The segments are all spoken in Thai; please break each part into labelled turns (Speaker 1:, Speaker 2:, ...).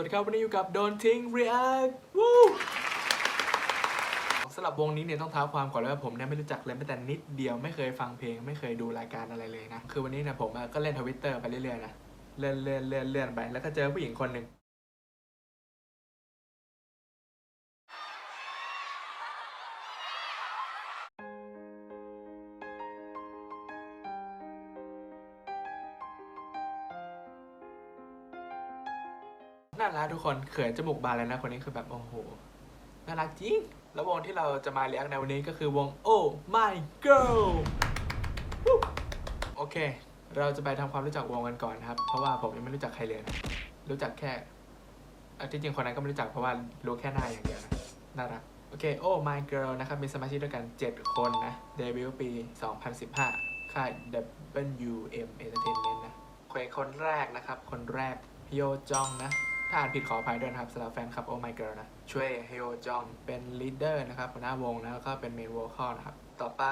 Speaker 1: วัสดีครับ วันนี้อยู่กับโดนทิ้ง React วู้สำหรับวงนี้เนี่ยต้องเท้าความก่อนเลยว่าผมเนี่ยไม่รู้จักเลยแม้แต่นิดเดียวไม่เคยฟังเพลง ไม่เคยดูรายการอะไรเลยนะ คือวันนี้เนี่ยผมก็เล่นทวิตเตอร์ไปเรื่อยๆนะ เลื่อนเลื่อนเลื่อนเลื่อนไป แล้วก็เจอผู้หญิงคนหนึ่ง น่ารักทุกคนเขินจมูกบานเลยนะคนนี้คือแบบโอ้โหน่ารักจริง แล้ววงที่เราจะมาเรียกในวันนี้ก็คือวง Oh My Girl โอเค เราจะไปทำความรู้จักวงกันก่อนนะครับ เพราะว่าผมยังไม่รู้จักใครเลยนะรู้จักแค่อะที่จริงคนนั้นก็ไม่รู้จักเพราะว่ารู้แค่หน้าอย่างเดียวนะน่ารักโอเค Oh My Girl นะครับ มีสมาชิกด้วยกัน 7 คนนะ เดบิวต์ปี 2015 ค่าย WM Entertainment นะคนคนแรกนะครับ คนแรกโยจองนะ ถ้าอ่านผิดขออภัยด้วยนะครับสำหรับแฟนคลับ Oh My Girl นะ ช่วยฮโยจองเป็นลีดเดอร์นะครับหัวหน้าวงนะแล้วก็เป็นเมนโวคอลนะครับ ต่อไป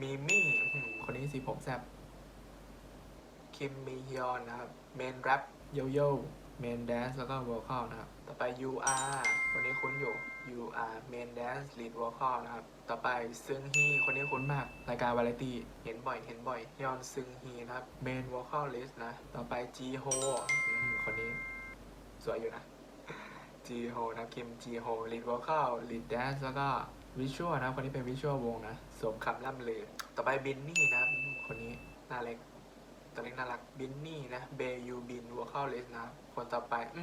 Speaker 1: มีมี่คนนี้สีผมแซบคิมมีฮยอนนะครับเมนแรปโยโย่เมนแดนซ์แล้วก็โวคอลนะครับ ต่อไป UR คนนี้คุ้นอยู่ UR เมนแดนซ์ลีดโวคอลนะครับ ต่อไปซึงฮีคนนี้คุ้นมาก รายการวาไรตี้ เห็นบ่อย เห็นบ่อยยอนซึงฮีนะครับ เมนโวคอลลิสนะ ต่อไปจีโฮคนนี้ สวยอยู่นะจีโฮนะคิมจีโฮลีดวอลค a ลลีดแดนซ์แล้วก็วิชวลนะคนนี้เป็นวิชวลวงนะสมคำล่ำลือ ต่อไปบินนี่นะ คนนี้หน้าเล็กตัวเล็กน่ารักบินนี่นะเบยูบินวอลค a ลลิสนะ คนต่อไป อื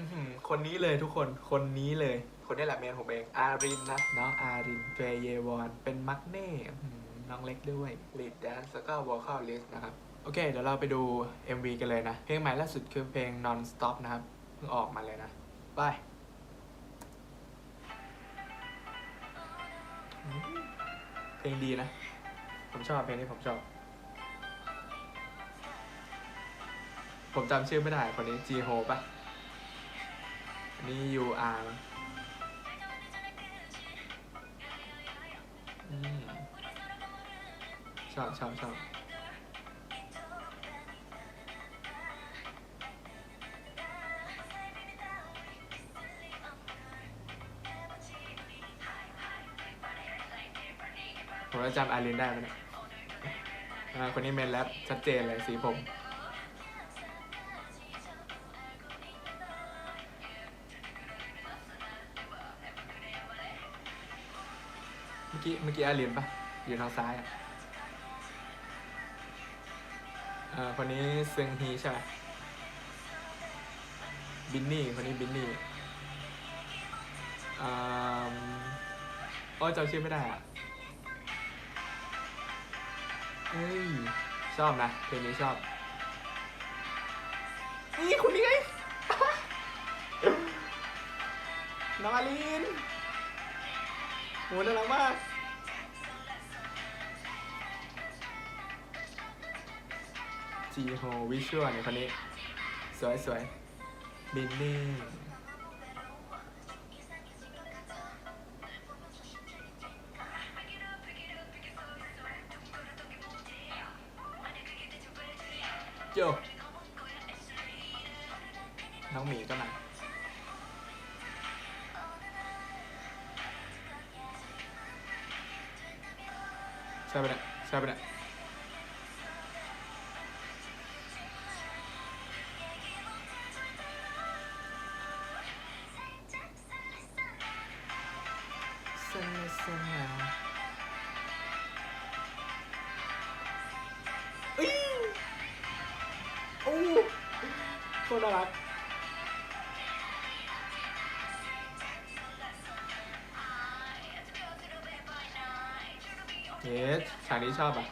Speaker 1: คนนี้เลยทุกคนคนนี้เลย คนนี้แหละเมนผมเองอารินนะน้องอารินเฟเยวอนเป็นมักเน่น้องเล็กด้วยลีดแดนซ์แล้วก็วอลค a ลลิสนะครับโอเค เดี๋ยวเราไปดู MV กันเลยนะ เพลงใหม่ล่าสุดคือเพลง non stop นะครับ งออกมาเลยนะ ไป เพลงดีนะ ผมชอบเพลงนี้ผมชอบ ผมจำชื่อไม่ได้คนนี้จีโฮปะอันนี้ U R อืมชอบชอบชอบ ผมจะจำอารินได้ไหมเนี่ยคนนี้เมนแรปชัดเจนเลยสีผมเมื่อกี้เมื่อกี้อารินปะอยู่ทางซ้ายอะเอ่าคนนี้ซึงฮีใช่ไหมบินนี่คนนี้บินนี่อ่าโอ้ยจำชื่อไม่ได้อะ เอ้ยชอบนะเพลงนี้ชอบ นี่คนนี้ไง น้องอาลินโหน่ารักมากจีโฮวิชวลเนี่ยคนนี้ สวยสวยบินนี่ โยน้องหมีก็มาใช่ปะเนี่ยใช่ปะเนี่ยเส้นเส้นแล้ คตรน่ารักเยสฉากนี้ชอบอะ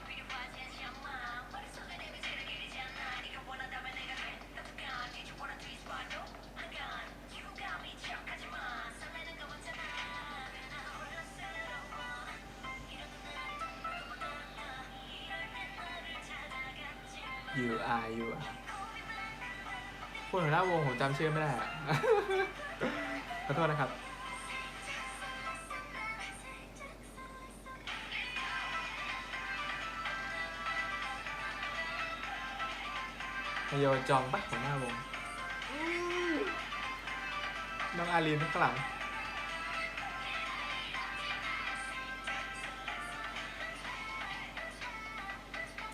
Speaker 1: you are you are คนหัวหน้าวงผมจำชื่อไม่ได้ ขอโทษนะครับฮโยจองปะหัวหน้าวง น้องอารีนข้างหลัง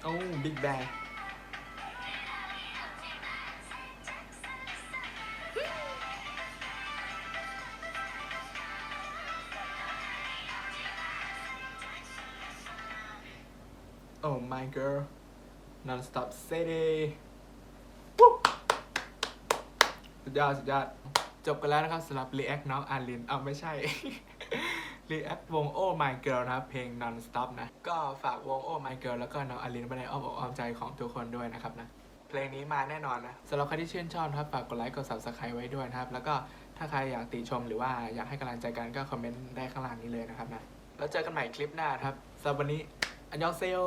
Speaker 1: โอ้บิ๊กแบง โอ้ my girl non stop city สุดยอดสุดยอดจบกันแล้วนะครับสำหรับ React น้องอารินเอาไม่ใช่ React วง Oh My Girl นะครับ เพลง Non Stop นะ ก็ฝากวง Oh My Girl แล้วก็น้องอารินไว้ในอ้อมอกอ้อมใจของทุกคนด้วยนะครับนะ เพลงนี้มาแน่นอนนะสำหรับใครที่ชื่นชอบนะครับ ฝากกดไลค์ กด subscribe ไว้ด้วยนะครับ แล้วก็ถ้าใครอยากติชมหรือว่าอยากให้กำลังใจกันก็คอมเมนต์ได้ข้างล่างนี้เลยนะครับนะ แล้วเจอกันใหม่คลิปหน้าครับสำหรับวันนี้ อันยองเซโย